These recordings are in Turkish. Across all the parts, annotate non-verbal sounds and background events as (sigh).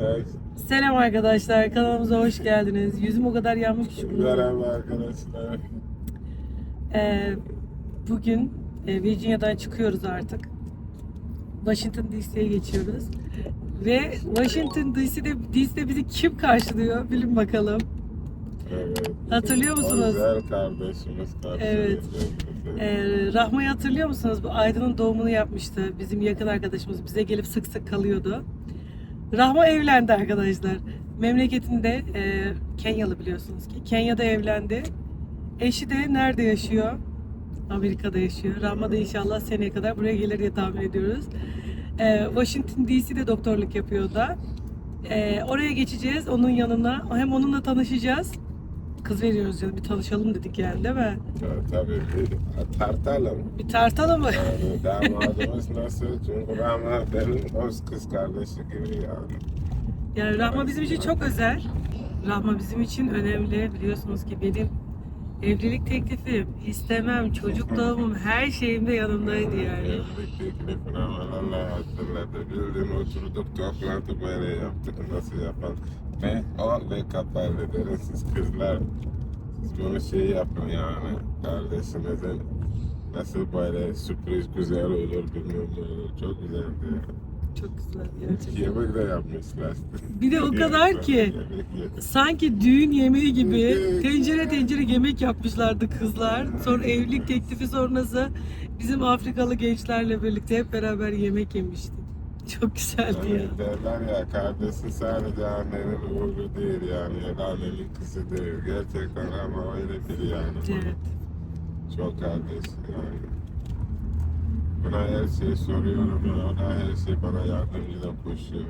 Evet. Selam arkadaşlar, kanalımıza hoş geldiniz. Yüzüm o kadar yanmış ki şu Merhaba arkadaşlar. Ee, bugün e, Virginia'dan çıkıyoruz artık. Washington DC'ye geçiyoruz. Ve Washington DC'de, DC'de bizi kim karşılıyor? Bilin bakalım. Evet. Hatırlıyor musunuz? Güzel kardeşimiz karşılıyor. Evet. Ee, Rahma'yı hatırlıyor musunuz? Bu Aydın'ın doğumunu yapmıştı. Bizim yakın arkadaşımız bize gelip sık sık kalıyordu. Rahma evlendi arkadaşlar. Memleketinde e, Kenyalı biliyorsunuz ki. Kenya'da evlendi. Eşi de nerede yaşıyor? Amerika'da yaşıyor. Rahma da inşallah seneye kadar buraya gelir diye tahmin ediyoruz. Ee, Washington DC'de doktorluk yapıyor da. Ee, oraya geçeceğiz onun yanına. Hem onunla tanışacağız. Kız veriyoruz canım bir tanışalım dedik yani değil mi? Ta- Tabii bir tartalım. Bir tartalım mı? Yani (laughs) damadımız nasıl? Çünkü Rahma benim öz kız kardeşi gibi yani. Yani Rahma bizim için çok özel. Rahma bizim için önemli. Biliyorsunuz ki benim evlilik teklifim, istemem, çocuk (laughs) doğumum her şeyimde yanımdaydı yani. Evlilik teklifini Allah hatırladı. Bildiğin oturduk toplantı böyle yaptık. Nasıl yapalım? Ve o ve kapar ederiz. Siz kızlar siz bunu şey yapın yani. Kardeşinizin nasıl böyle sürpriz güzel olur bilmiyorum ne olur. Çok güzeldi. Çok güzel gerçekten. Yemek de yapmışlar. Bir de o kadar ki sanki düğün yemeği gibi tencere tencere yemek yapmışlardı kızlar. Sonra evlilik teklifi sonrası bizim Afrikalı gençlerle birlikte hep beraber yemek yemiştik. (laughs) Çok güzeldi ya. Yani derler ya kardeşin sadece annenin oğlu değil yani ya da annenin kızı değil. Gerçekten ama öyle biri yani. Evet. Çok kardeş yani. Buna her şeyi soruyorum ya. O da her şey bana yardımcıyla koşuyor.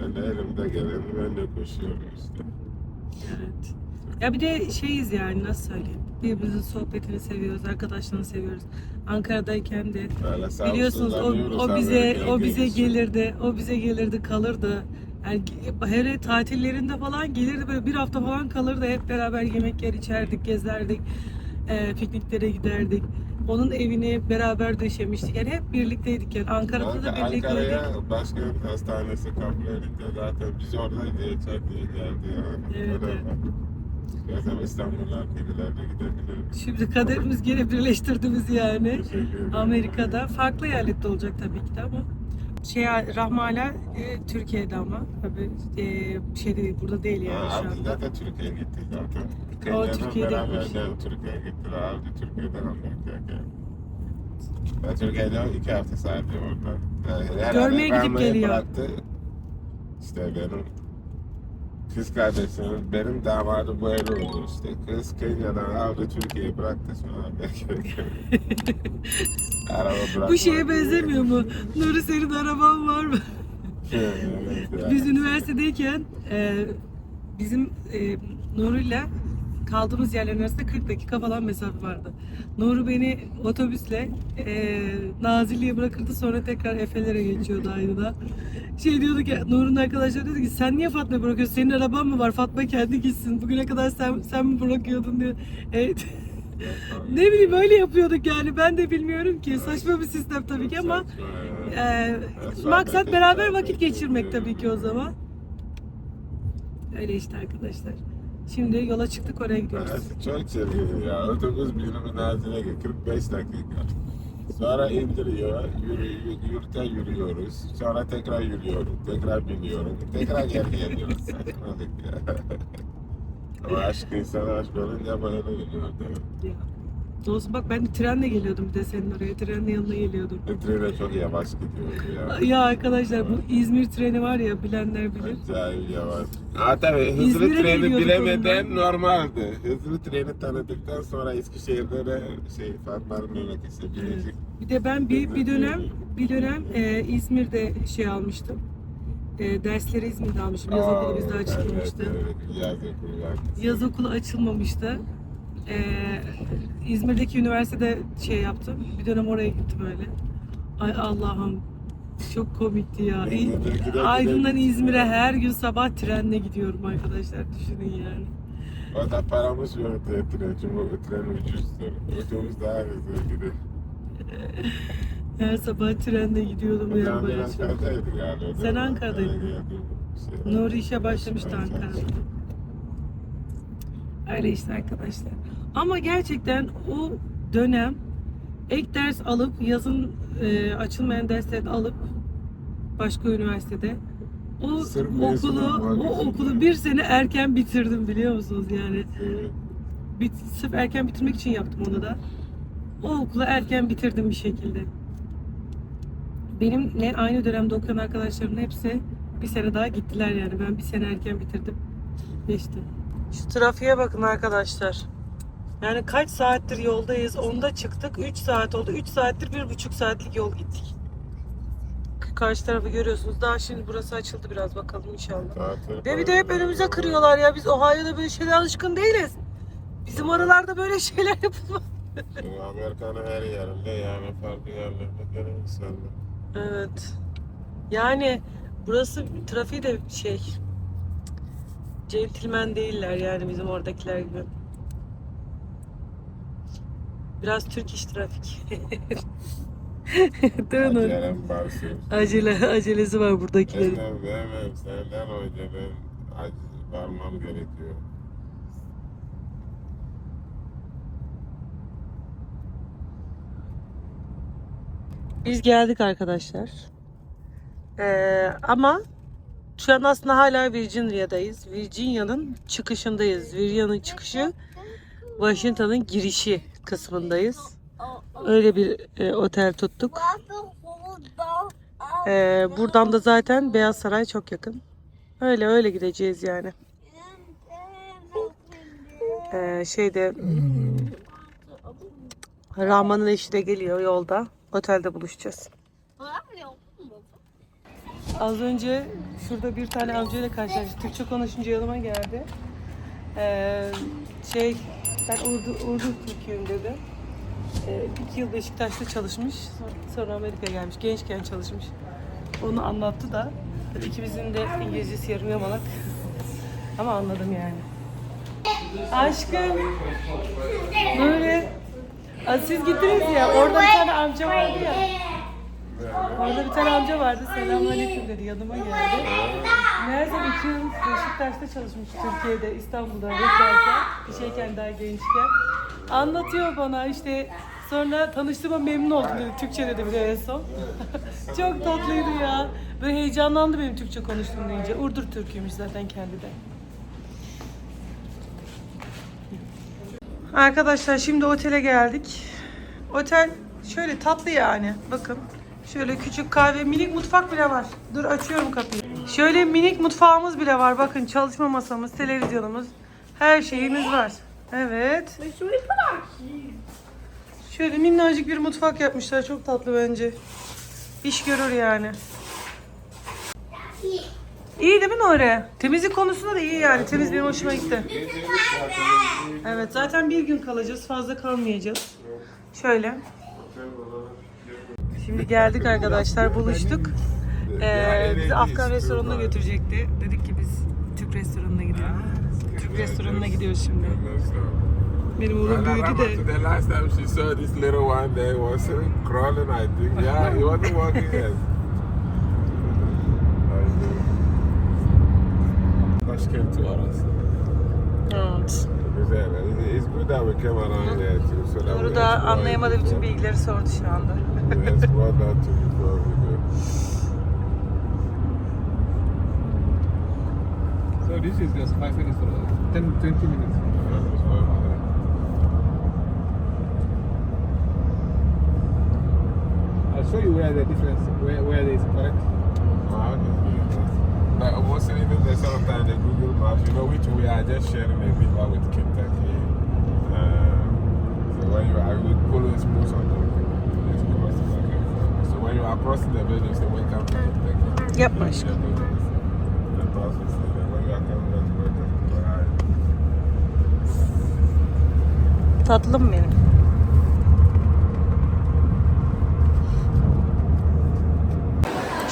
Ben de elimde geleni ben de koşuyorum işte. Evet. Ya bir de şeyiz yani nasıl söyleyeyim. Birbirimizin sohbetini seviyoruz, arkadaşlarını seviyoruz. Ankara'dayken de Böyle sağ biliyorsunuz o, o bize o bize gelirdi. O bize gelirdi, kalırdı. Yani hele tatillerinde falan gelirdi böyle bir hafta falan kalırdı. Hep beraber yemek yer içerdik, gezerdik. e, pikniklere giderdik. Onun evini beraber döşemiştik. Yani hep birlikteydik yani. Ankara'da da Anka- birlikteydik. Ankara'ya başkent hastanesi edildi. Zaten biz yeter diye geldi yani. Evet, Öyle evet. Zaten İstanbul'dan gibilerde gidebiliriz. Şimdi kaderimiz gene birleştirdi bizi yani. Amerika'da farklı eyalette olacak tabii ki de ama şey Rahma hala e, Türkiye'de ama tabii e, şey değil burada değil yani Ha, şu anda. zaten Türkiye'ye gitti zaten. O Türkiye'de beraber de Türkiye'ye gittiler. Abdi Türkiye'den Amerika'ya geldi. Ben Türkiye'de iki hafta sadece orada. Yani Görmeye gidip geliyor. Bıraktı. İşte benim kız kardeşim, benim damadım böyle oldu işte. Kız Kenya'dan aldı Türkiye'ye bıraktı sonra. (laughs) Araba bırakmadı. Bu şeye benzemiyor mu? Nuri senin araban var mı? Biz üniversitedeyken e, bizim e, Nuri'yle kaldığımız yerlerin arasında 40 dakika falan mesafe vardı. Nuri beni otobüsle e, Nazilli'ye bırakırdı sonra tekrar Efe'lere geçiyordu Aydın'a. Şey diyordu ki Nur'un arkadaşları dedi ki sen niye Fatma'yı bırakıyorsun? Senin araban mı var? Fatma kendi gitsin. Bugüne kadar sen, sen mi bırakıyordun diyor. Evet. (laughs) ne bileyim öyle yapıyorduk yani. Ben de bilmiyorum ki. Saçma bir sistem tabii ki ama e, maksat beraber vakit geçirmek tabii ki o zaman. Öyle işte arkadaşlar. Şimdi yola çıktık oraya gidiyoruz. Çok çirkin ya. Otobüs birini nazile 45 dakika. Sonra indiriyor, yürü, yürüte yürüyoruz. Sonra tekrar yürüyorum, tekrar biniyorum, tekrar geri geliyoruz. Saçmalık ya. (laughs) Ama aşk insana aşk olunca böyle oluyor. Ya. Olsun bak ben trenle geliyordum bir de senin oraya. Trenle yanına geliyordum. Trene çok yavaş gidiyor ya. Ya arkadaşlar bu İzmir treni var ya bilenler bilir. Acayip yavaş. Ha tabii hızlı İzmir'e treni bilemeden ondan. normaldi. Hızlı treni tanıdıktan sonra Eskişehir'de de şey Fatma'nın memleketi Bilecik. Bir de ben bir, bir dönem bir dönem e, İzmir'de şey almıştım. E, dersleri İzmir'de almışım. Yaz okulu bizde açılmamıştı. Evet, evet, yaz okulu var. Yaz okulu açılmamıştı. E, İzmir'deki üniversitede şey yaptım. Bir dönem oraya gittim öyle. Ay Allah'ım çok komikti ya. De- Aydın'dan İzmir'e her gün sabah trenle gidiyorum arkadaşlar. Düşünün yani. O da paramız yok diye tren çünkü tren ucuzdur. Otobüs daha hızlı gidiyor. (laughs) Her sabah trenle gidiyordum ya Ben bayağı çok. Ankara'daydım yani. Sen Ankara'daydın. Şey, Nuri işe başlamıştı Ankara'da. Öyle işte arkadaşlar. Ama gerçekten o dönem ek ders alıp yazın e, açılmayan dersleri alıp başka üniversitede o Sırf okulu o okulu bir sene erken bitirdim biliyor musunuz yani? Evet. bit, sırf erken bitirmek için yaptım onu da. O okulu erken bitirdim bir şekilde. Benimle aynı dönemde okuyan arkadaşlarımın hepsi bir sene daha gittiler yani. Ben bir sene erken bitirdim. Geçtim şu trafiğe bakın arkadaşlar yani kaç saattir yoldayız onda çıktık 3 saat oldu 3 saattir 1,5 saatlik yol gittik karşı tarafı görüyorsunuz daha şimdi burası açıldı biraz bakalım inşallah Tatil ve bir de hep önümüze kırıyorlar ya. Biz Ohio'da böyle şeyler alışkın değiliz. Bizim oralarda böyle (laughs) şeyler yapılmaz. Şimdi Amerika'nın her yerinde yani farklı gelen insanlar. Evet. Yani burası trafiği de şey centilmen değiller yani bizim oradakiler gibi. Biraz Türk iş trafik. (laughs) Nuri? Acelem varsın. Acele, acelesi var buradakilerin. Senden vermem, senden önce ben ac- varmam gerekiyor. Biz geldik arkadaşlar. Ee, ama şu an aslında hala Virginia'dayız. Virginia'nın çıkışındayız. Virginia'nın çıkışı Washington'ın girişi kısmındayız. Öyle bir e, otel tuttuk. Ee, buradan da zaten Beyaz Saray çok yakın. Öyle öyle gideceğiz yani. Ee, şeyde Rahman'ın eşi de geliyor yolda. Otelde buluşacağız. Az önce şurada bir tane amcayla karşılaştık. Türkçe konuşunca yanıma geldi. Ee, şey, ben Urdu, Urdu Türk'üyüm dedi. Ee, iki yıl Beşiktaş'ta çalışmış. Sonra Amerika'ya gelmiş. Gençken çalışmış. Onu anlattı da. Tabii ikimizin de İngilizcesi yarım yamalak. (laughs) Ama anladım yani. Aşkım. Böyle. Aa, siz gittiniz ya. Orada bir tane amca vardı ya. Orada bir tane amca vardı. Selamünaleyküm dedi. Yanıma geldi. Meğerse iki yıl Beşiktaş'ta çalışmış Türkiye'de, İstanbul'da bekarken, bir şeyken daha gençken. Anlatıyor bana işte sonra tanıştığıma memnun oldum dedi. Türkçe dedi bir de en son. (laughs) Çok tatlıydı ya. Böyle heyecanlandı benim Türkçe konuştuğum deyince. Urdur Türküymüş zaten kendi de. Arkadaşlar şimdi otele geldik. Otel şöyle tatlı yani. Bakın. Şöyle küçük kahve, minik mutfak bile var. Dur açıyorum kapıyı. Şöyle minik mutfağımız bile var. Bakın çalışma masamız, televizyonumuz. Her şeyimiz var. Evet. Şöyle minnacık bir mutfak yapmışlar. Çok tatlı bence. İş görür yani. İyi değil mi Nuri? Temizlik konusunda da iyi yani. Temiz benim hoşuma gitti. Evet zaten bir gün kalacağız. Fazla kalmayacağız. Şöyle. Şimdi geldik arkadaşlar. Buluştuk. Ee, bizi Afgan restoranına götürecekti. Dedik ki biz Türk restoranına gidelim. Türk restoranına gidiyoruz şimdi. Benim oğlum büyüdü de. The last time she saw this little one, they was crawling, I think. Yeah, he wasn't walking (laughs) yet. Başkent orası. Evet. That that we da anlayamadığı bütün bilgileri sordu şu anda. (laughs) That. So this is just five minutes for 10, 20 minutes. I'll show you where the difference, where, where it is correct. Like almost even the sometimes the Google Maps, you know we are just sharing a river with Kentucky. Uh, so when you are we follow them. just cross the. So when you are crossing the building, say welcome to Kentucky. Yapma aşkım. Tatlım benim.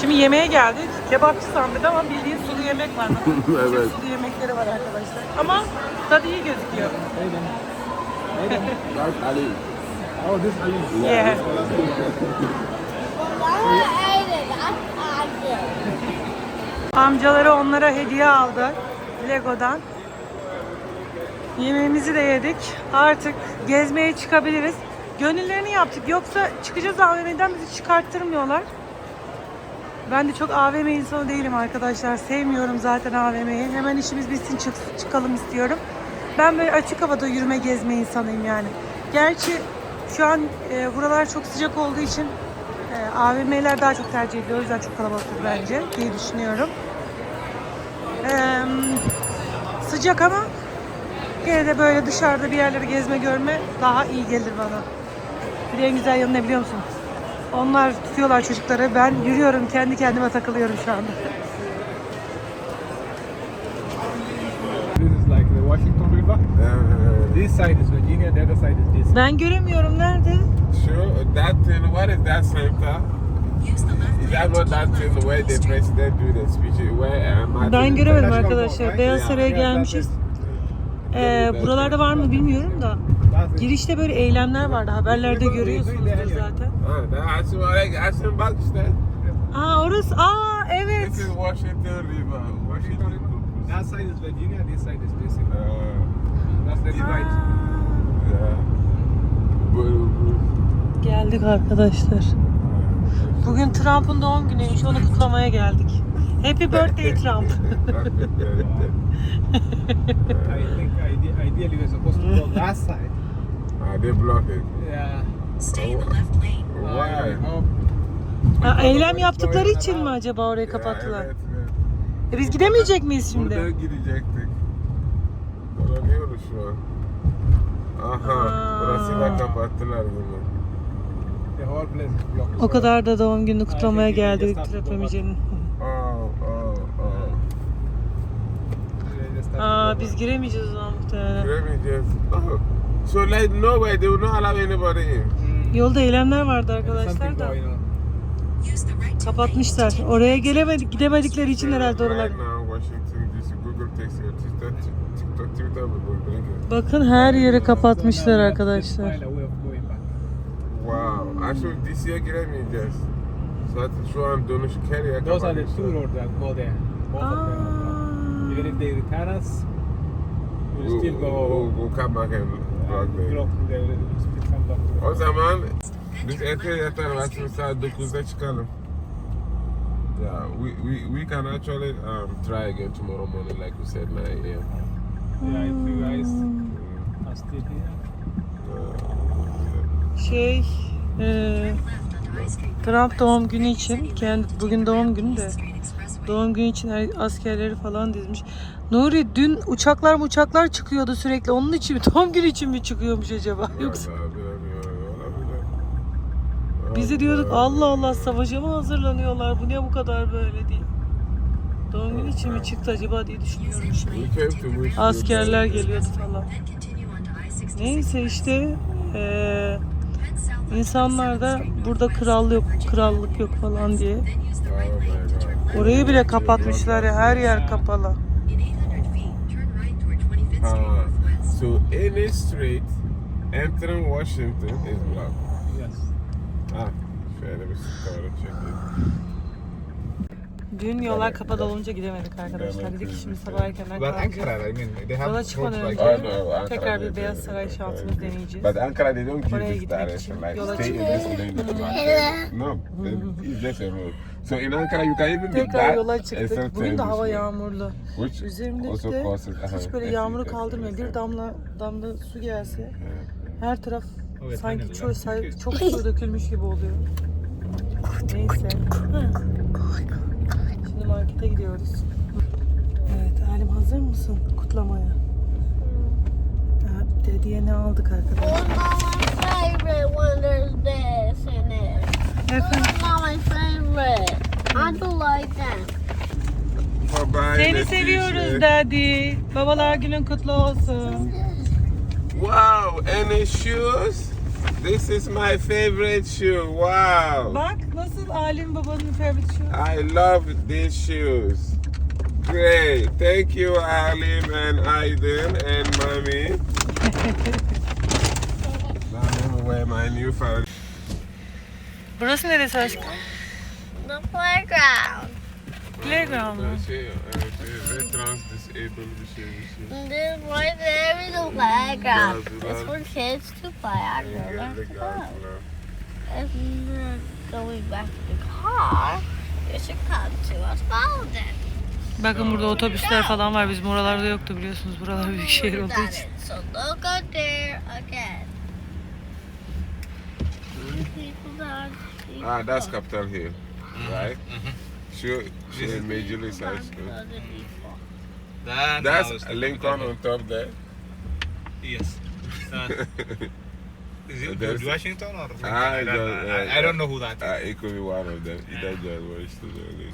Şimdi yemeğe geldik. Kebapçı sandık ama bildiğin yemek var. (laughs) Evet. Sulu yemekleri var arkadaşlar. Ama tadı iyi gözüküyor. Then. That's Ali. Oh, this Ali. Yeah. Amcaları onlara hediye aldı Lego'dan. Yemeğimizi de yedik. Artık gezmeye çıkabiliriz. Gönüllerini yaptık. Yoksa çıkacağız AVM'den bizi çıkarttırmıyorlar. Ben de çok AVM insanı değilim arkadaşlar. Sevmiyorum zaten AVM'yi. Hemen işimiz bitsin çık- çıkalım istiyorum. Ben böyle açık havada yürüme gezme insanıyım yani. Gerçi şu an e, buralar çok sıcak olduğu için e, AVM'ler daha çok tercih ediliyor. O yüzden çok kalabalıktır bence diye düşünüyorum. Eee, sıcak ama Gene de böyle dışarıda bir yerleri gezme görme daha iyi gelir bana. Bir en güzel yanı ne biliyor musun? Onlar tutuyorlar çocukları. Ben yürüyorum kendi kendime takılıyorum şu anda. This is like the Washington River. This side is Virginia, the other side is this. Ben göremiyorum nerede? sure, that thing, what is that center? Is that not that thing where the president do the speech? Where Martin Ben göremedim arkadaşlar. Beyaz? Saray'a gelmişiz. Ee, buralarda var mı bilmiyorum da. Girişte böyle eylemler vardı. Haberlerde görüyorsunuzdur zaten. Ah, Asim bak işte. Aa orası. Aa This evet. is Washington River. Washington River. That side is Virginia, this side is this. Uh, That's the divide. yeah. Bu- bu- Geldik arkadaşlar. Bugün Trump'ın doğum günüymüş. Onu kutlamaya geldik. Happy birthday Trump. I think ide- ideally we're supposed to go that side. Ah, they block it. Yeah. Stay in the left lane. Why? Ha, eylem yaptıkları için mi acaba orayı kapattılar? Evet, evet. E biz gidemeyecek miyiz Burada şimdi? gidecektik. Dolanıyoruz şu an. Aha, Aa. burası da kapattılar bunu. blocked. O kadar da doğum gününü kutlamaya I think we geldik just have to Trump go back. Emice'nin. They just have to Aa biz giremeyeceğiz o zaman muhtemelen. Giremeyeceğiz. (laughs) So like no way, they will not allow anybody in. Mm. Yolda eylemler vardı arkadaşlar something da going on. Use the right two lanes to kapatmışlar. Oraya gelemedik, gidemedikleri için herhalde oralar. Right now, Washington DC, Google takes your TikTok, TikTok, Twitter will bring it. Bakın her yeri kapatmışlar arkadaşlar. Wow. Actually DC'ye giremeyeceğiz. Zaten şu an dönüş Kerry'e Those are the two kapatmışlar. roads that go there. Both of them. Aa. Even if they return us, we'll We'll, still we'll, go. we'll come back and come back. O zaman biz ete yeter vakti saat 9'da çıkalım. Yeah, we, we, we can actually um, try again tomorrow morning like we said 9 a.m. Yeah, if you guys are still here. Şey, e, Trump doğum günü için, kendi bugün doğum günü de doğum günü için askerleri falan dizmiş. Nuri dün uçaklar uçaklar çıkıyordu sürekli. Onun için mi? Doğum günü için mi çıkıyormuş acaba? Yoksa Vallahi bilemiyorum, olabilir. biz de diyorduk Allah Allah savaşa mı hazırlanıyorlar? Bu ne bu kadar böyle diye. Doğum günü için mi çıktı acaba diye düşünüyorum şimdi. Askerler geliyordu falan. Then continue on to I-66. Neyse işte eee insanlar da burada kral yok, krallık yok falan diye. Orayı bile kapatmışlar ya her yer kapalı. In 800 feet, turn right toward 25th Street Northwest. so any street entering Washington is blocked. Yes. Ah, şöyle bir skora çekeyim. Dün yollar kapalı olunca gidemedik arkadaşlar. Dedik ki şimdi sabah erkenden But kalkacağız. Ankara, I mean, they have Yola roads çıkmadan like önce I know, Ankara tekrar they bir Beyaz do. Saray şansımız deneyeceğiz. But Ankara, they don't give Oraya this gitmek direction. için Like, yola stay in this lane. No, it's just a road. So in Ankara, you can even be Tekrar back yola and çıktık. Bugün de hava way. yağmurlu. Which Üzerimde also causes- aha, hiç böyle yağmuru kaldırmıyor. Bir damla damla su gelse her taraf Evet, sanki aynen çok, öyle. çok su dökülmüş gibi oluyor. Neyse. Hı. Şimdi markete gidiyoruz. Evet Alim hazır mısın kutlamaya? Ha, Dediye ne aldık arkadaşlar? It's not my favorite when there's this in it. Efendim? It's not my favorite. I do like that. For buying Seni seviyoruz. Daddy. Babalar günün kutlu olsun. Wow, any shoes? This is my favorite shoe. Wow. Bak nasıl Alim babanın favorite shoe. I love these shoes. Great. Thank you, Alim and Aiden and Mommy. (laughs) I'm gonna wear my new favorite. Burası neresi aşkım? The playground. Playground evet, evet, ve trans disabled bir şey bir şey. And then right there is a playground. It's for kids to play their galiba. class. If you're going back to the car, you should come to us Golden. Bakın burada otobüsler falan var. Bizim oralarda yoktu biliyorsunuz. Buralar büyük şehir olduğu için. So don't go there again. Are Ah, that's Capitol Hill, right? Sure, sure, Major League High School. That That's house. Lincoln on top there. Yes. Uh, (laughs) is it George Washington or something? Ah, I, don't George- know. I, I don't know who that is. Uh, it could be one of them. Either George Washington or Lincoln.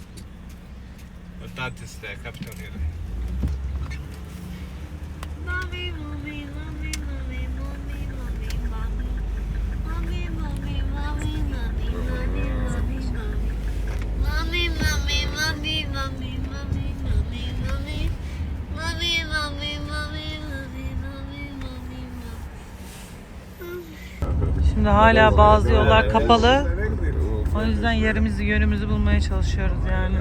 but that is the capital here. Mommy, mommy, mommy, Şimdi hala bazı yollar kapalı. O yüzden yerimizi yönümüzü bulmaya çalışıyoruz yani.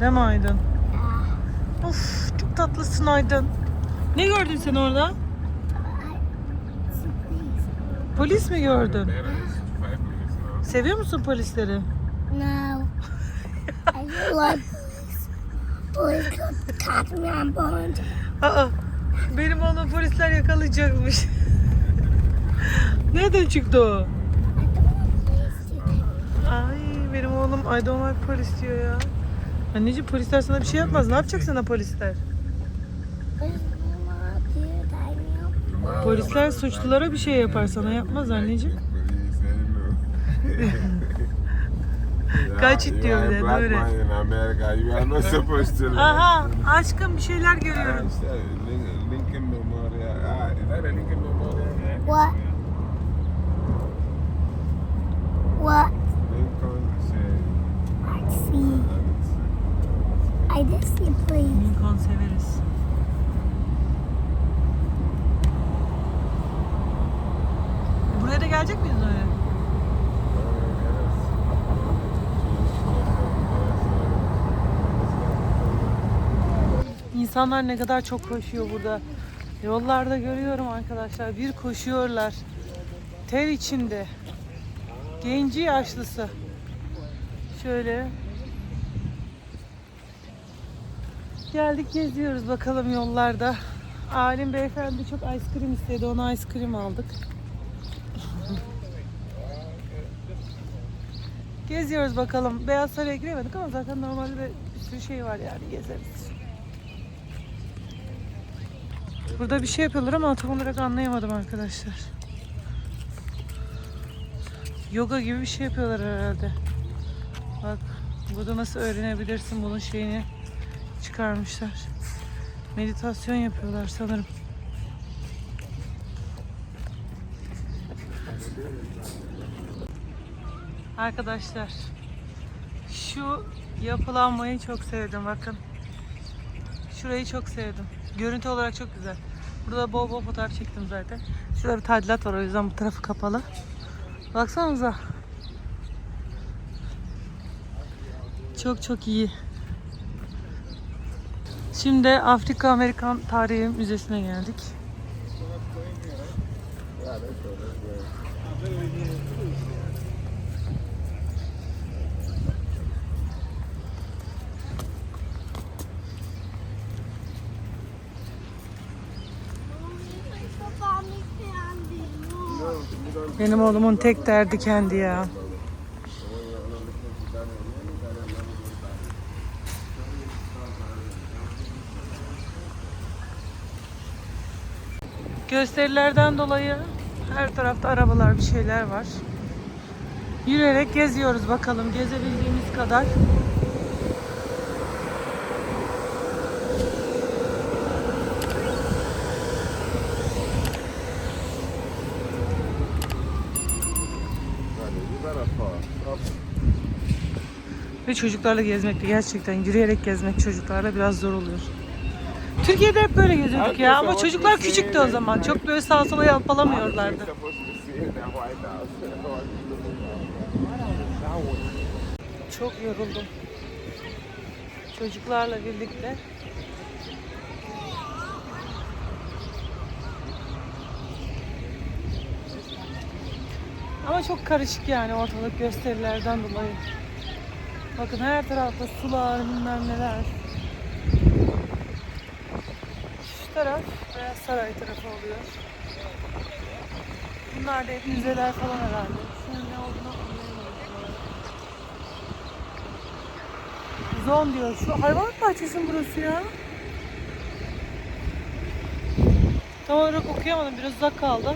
Değil mi Aydın? Of çok tatlısın Aydın. Ne gördün sen orada? Polis mi gördün? Seviyor musun polisleri? No. I like on bones. Aa, benim oğlum polisler yakalayacakmış. (laughs) Nereden çıktı o? Ay benim oğlum I don't like polis diyor ya. Anneciğim polisler sana bir şey yapmaz. Ne yapacak sana polisler? Polisler suçlulara bir şey yapar sana yapmaz anneciğim. (laughs) Kaç You it diyor bir de, böyle. Aha aşkım bir şeyler görüyorum. işte Lin- Lincoln Memorial. Ah, is that a Lincoln Memorial? there? What? What? Lincoln, şey, I see. See please. Lincoln severiz. Buraya da gelecek miyiz öyle? İnsanlar ne kadar çok koşuyor burada. Yollarda görüyorum arkadaşlar. Bir koşuyorlar. Ter içinde. Genci yaşlısı. Şöyle. Geldik geziyoruz bakalım yollarda. Alim beyefendi çok ice cream istedi. Ona ice cream aldık. (laughs) Geziyoruz bakalım. Beyaz Saray'a giremedik ama zaten normalde bir sürü şey var yani gezeriz. Burada bir şey yapıyorlar ama tam olarak anlayamadım arkadaşlar. Yoga gibi bir şey yapıyorlar herhalde. Bak burada nasıl öğrenebilirsin bunun şeyini çıkarmışlar. Meditasyon yapıyorlar sanırım. Arkadaşlar şu yapılanmayı çok sevdim bakın. Şurayı çok sevdim. Görüntü olarak çok güzel. Burada bol bol fotoğraf çektim zaten. Şurada bir tadilat var o yüzden bu tarafı kapalı. Baksanıza. Çok çok iyi. Şimdi Afrika Amerikan Tarihi Müzesi'ne geldik. Benim oğlumun tek derdi kendi ya. Gösterilerden dolayı her tarafta arabalar bir şeyler var. Yürüyerek geziyoruz bakalım gezebildiğimiz kadar. Ve çocuklarla gezmek de gerçekten yürüyerek gezmek çocuklarla biraz zor oluyor. Türkiye'de hep böyle geziyorduk ya ama çocuklar küçüktü o zaman. Çok böyle sağa sola yalpalamıyorlardı. Çok yoruldum. Çocuklarla birlikte. Ama çok karışık yani ortalık gösterilerden dolayı. Bakın her tarafta sular, bilmem neler. Şu taraf Beyaz Saray tarafı oluyor. Bunlar da hep müzeler falan herhalde. Şunun ne olduğunu anlayamadım. Zon diyor. Şu hayvanat bahçesi mi burası ya? Tam olarak okuyamadım. Biraz uzak kaldı.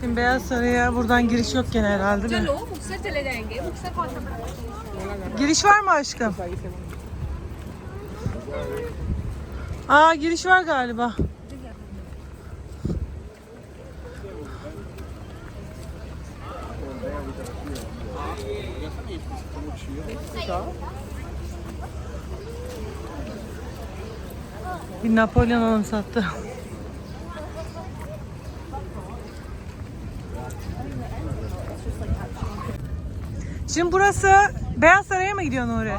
Şimdi Beyaz Saray'a buradan giriş yok gene herhalde mi? Giriş var mı aşkım? Aa giriş var galiba. Bir Napolyon anımsattı. Şimdi burası Beyaz Saray'a mı gidiyor Nuri?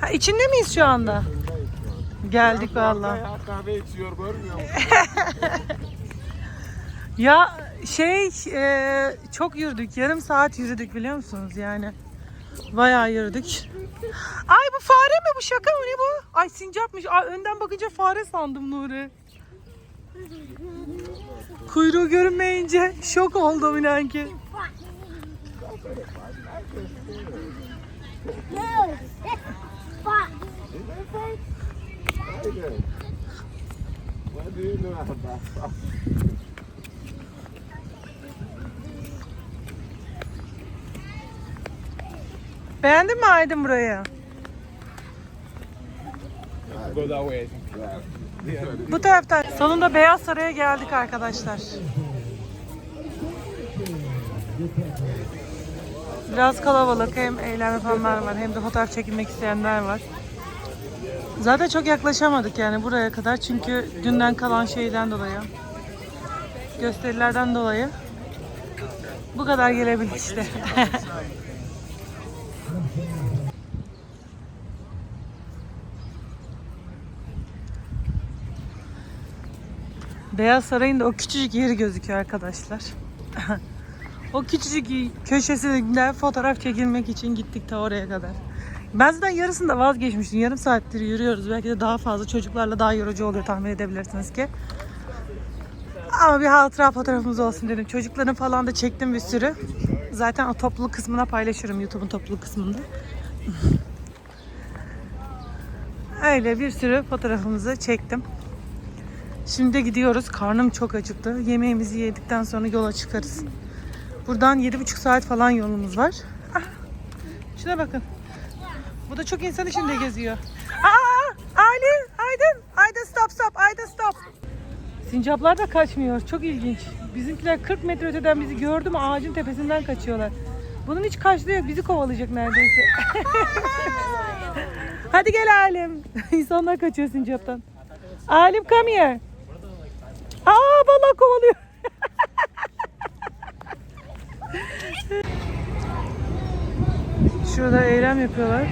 Ha, içinde miyiz şu anda? Geldik vallahi. Ya kahve içiyor görmüyor musun? (laughs) Ya şey e, çok yürüdük. Yarım saat yürüdük biliyor musunuz yani? Bayağı yürüdük. Ay bu fare mi bu şaka mı ne bu? Ay sincapmış. Ay, önden bakınca fare sandım Nuri. Kuyruğu görünmeyince şok oldum inan ki. What do you know about Beğendin mi Aydın burayı? Go that way. Bu taraftan. Sonunda Beyaz Saray'a geldik arkadaşlar. Biraz kalabalık. Hem eğlence yapanlar var hem de fotoğraf çekilmek isteyenler var. Zaten çok yaklaşamadık yani buraya kadar. Çünkü dünden kalan şeyden dolayı. Gösterilerden dolayı. Bu kadar gelebildik işte. (laughs) Beyaz Saray'ın da o küçücük yeri gözüküyor arkadaşlar. (laughs) o küçücük köşesinde fotoğraf çekilmek için gittik ta oraya kadar. Ben zaten yarısında vazgeçmiştim. Yarım saattir yürüyoruz. Belki de daha fazla çocuklarla daha yorucu oluyor tahmin edebilirsiniz ki. Ama bir hatıra fotoğrafımız olsun dedim. Çocukların falan da çektim bir sürü. Zaten o topluluk kısmına paylaşırım YouTube'un topluluk kısmında. Öyle bir sürü fotoğrafımızı çektim. Şimdi gidiyoruz. Karnım çok acıktı. Yemeğimizi yedikten sonra yola çıkarız. Buradan 7,5 saat falan yolumuz var. Ah, şuna bakın. Bu da çok insan içinde geziyor. Aa, Ali, Aydın, Aydın stop stop, Aydın stop. Sincaplar da kaçmıyor. Çok ilginç. Bizimkiler 40 metre öteden bizi gördü mü ağacın tepesinden kaçıyorlar. Bunun hiç kaçtığı yok. Bizi kovalayacak neredeyse. (laughs) Hadi gel Alim. (laughs) İnsanlar kaçıyor sincaptan. Alim come here. Aa vallahi kovalıyor. Şurada eylem yapıyorlar.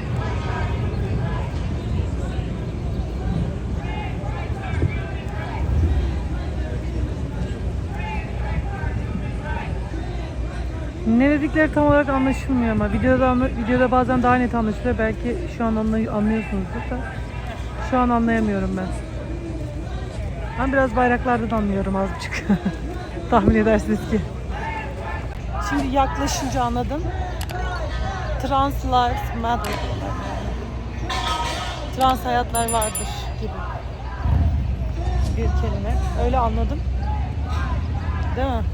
Ne dedikleri tam olarak anlaşılmıyor ama videoda videoda bazen daha net anlaşılıyor. Belki şu an anlay- anlıyorsunuzdur da şu an anlayamıyorum ben. Ben biraz bayraklardan anlıyorum azıcık. (laughs) Tahmin edersiniz ki. Şimdi yaklaşınca anladım. Trans lives matter. Trans hayatlar vardır gibi bir kelime. Öyle anladım. Değil mi?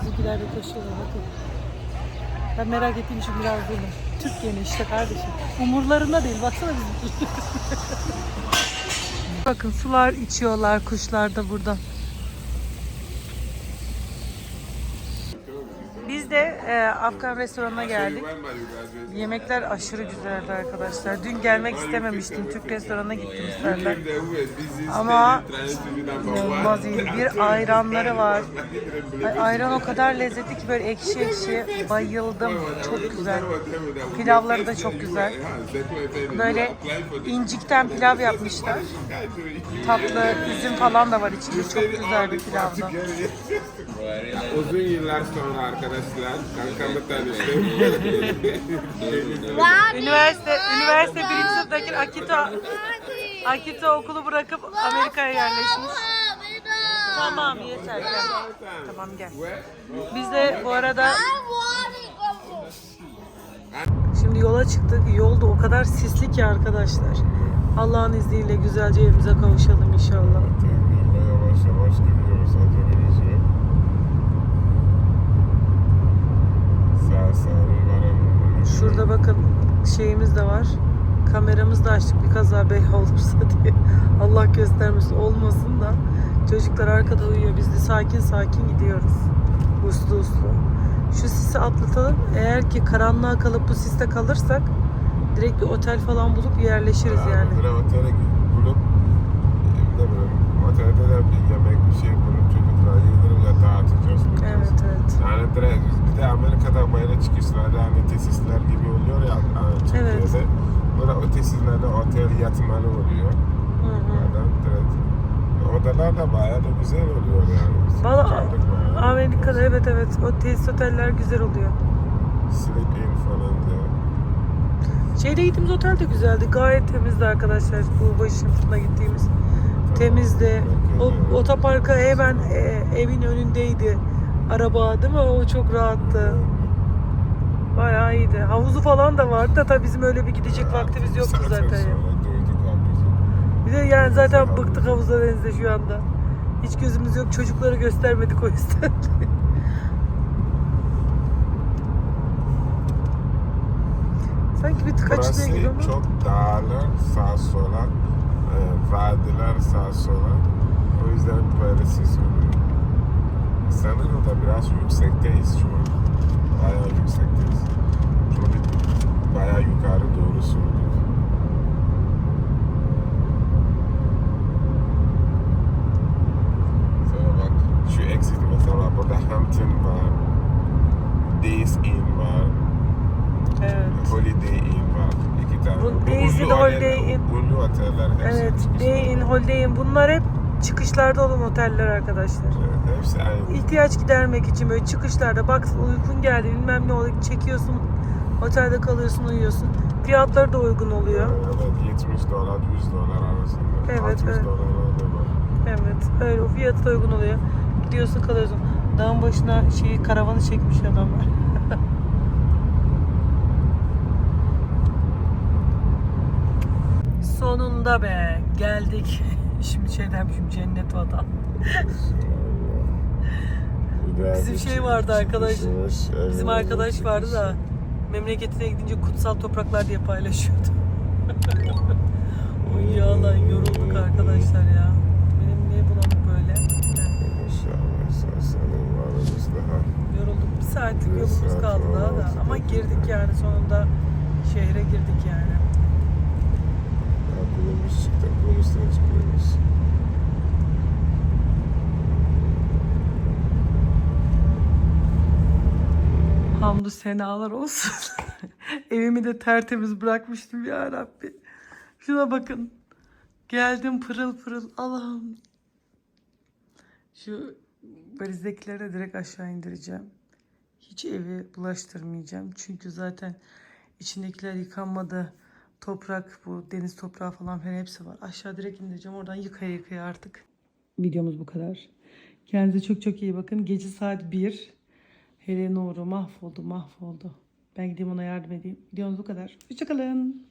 Bizimkiler de koşuyorlar bakın. Ben merak ettiğim için biraz değilim. Türkiye'nin işte kardeşim. Umurlarında değil. Baksana bizimki. (laughs) Bakın sular içiyorlar kuşlar da burada. Biz Biz de e, Afgan restoranına geldik. Yemekler aşırı güzeldi arkadaşlar. Dün gelmek istememiştim. Türk restoranına gittim senden. Ama inanılmaz iyi. Bir ayranları var. Ay, ayran o kadar lezzetli ki böyle ekşi ekşi. Bayıldım. Çok güzel. Pilavları da çok güzel. Böyle incikten pilav yapmışlar. Tatlı üzüm falan da var içinde. Çok güzel bir pilavda. Uzun yıllar sonra arkadaşlar kankamı tanıştım. Üniversite, üniversite birinci sınıftaki Akito, Akito okulu bırakıp Amerika'ya yerleşmiş. Tamam yeter gel. Tamam gel. Biz de bu arada şimdi yola çıktık. Yolda o kadar sisli ki arkadaşlar. Allah'ın izniyle güzelce evimize kavuşalım inşallah. yavaş yavaş gidiyoruz acelemiz yok. Salim varamam. Şurada bakın şeyimiz de var. Kameramızı da açtık bir kaza bey (laughs) olursa diye. Allah göstermesin olmasın da. Çocuklar arkada uyuyor. Biz de sakin sakin gidiyoruz. Uslu uslu. Şu sisi atlatalım. Eğer ki karanlığa kalıp bu siste kalırsak direkt bir otel falan bulup yerleşiriz yani. Bir otele bulup ne bileyim otelde de bir yemek bir şey bulup çocuklar yedirip yatağa atacağız. Evet evet. Yani direkt bir de Amerika'da böyle çıkışlarda hani tesisler gibi oluyor ya hani Türkiye'de. Evet. Burada o tesislerde otel yatmalı oluyor. Hı hı. Oradan direkt odalar da bayağı da güzel oluyor yani. Valla. Amerika'da evet evet o tesis oteller güzel oluyor. Sleep in falan diye. Şeyde gittiğimiz otel de güzeldi. Gayet temizdi arkadaşlar. Bu başımızda gittiğimiz temizdi. O otoparka hemen e, evin önündeydi. Araba değil mi? O çok rahattı. Bayağı iyiydi. Havuzu falan da vardı da tabii bizim öyle bir gidecek vaktimiz yoktu zaten. havuzu. Bir de yani zaten bıktık havuza denizde şu anda. Hiç gözümüz yok. Çocukları göstermedik o yüzden. (laughs) Sanki bir tık açılıyor gibi ama. çok dağlar sağa sola, e, vadiler sağa sola. O yüzden böyle oluyor. Sanırım da biraz yüksekteyiz şu an. Bayağı yüksekteyiz. Çünkü bayağı yukarı doğru sürdük. Sonra bak şu exit mesela burada Hampton var. Days Inn var. Evet. Holiday Inn var. İki tane. Bu Days Inn, Holiday Inn. Ünlü oteller Evet. Day in, Holiday in. Bunlar hep çıkışlarda olan oteller arkadaşlar. Evet, hepsi aynı. İhtiyaç gidermek için böyle çıkışlarda bak uykun geldi bilmem ne oluyor çekiyorsun otelde kalıyorsun uyuyorsun. Fiyatları da uygun oluyor. Evet 70 dolar 100 dolar arasında. Evet, 60 evet. dolar var. Evet öyle o fiyatı da uygun oluyor. Gidiyorsun kalıyorsun. Dağın başına şeyi karavanı çekmiş adamlar. (laughs) Sonunda be geldik. (laughs) Şimdi şey demişim cennet vatan. Bizim şey vardı arkadaş. çıkışımız, Bizim arkadaş vardı da memleketine gidince kutsal topraklar diye paylaşıyordu. (laughs) Oy ya lan yorulduk arkadaşlar ya. Benim niye bulanık böyle? Yorulduk. Bir saatlik yolumuz kaldı daha da. Ama girdik yani sonunda şehre girdik yani. Aklımız çıktı. Aklımızdan çıkıyoruz. Hamdü senalar olsun. (laughs) Evimi de tertemiz bırakmıştım ya Rabbi. Şuna bakın. Geldim pırıl pırıl. Allah'ım. Şu valizdekileri direkt aşağı indireceğim. Hiç evi bulaştırmayacağım. Çünkü zaten içindekiler yıkanmadı. Toprak bu deniz toprağı falan filan hepsi var. Aşağı direkt indireceğim. Oradan yıkaya yıkaya artık. Videomuz bu kadar. Kendinize çok çok iyi bakın. Gece saat 1. Hele Nuru mahvoldu mahvoldu. Ben gideyim ona yardım edeyim. Videomuz bu kadar. Hoşçakalın.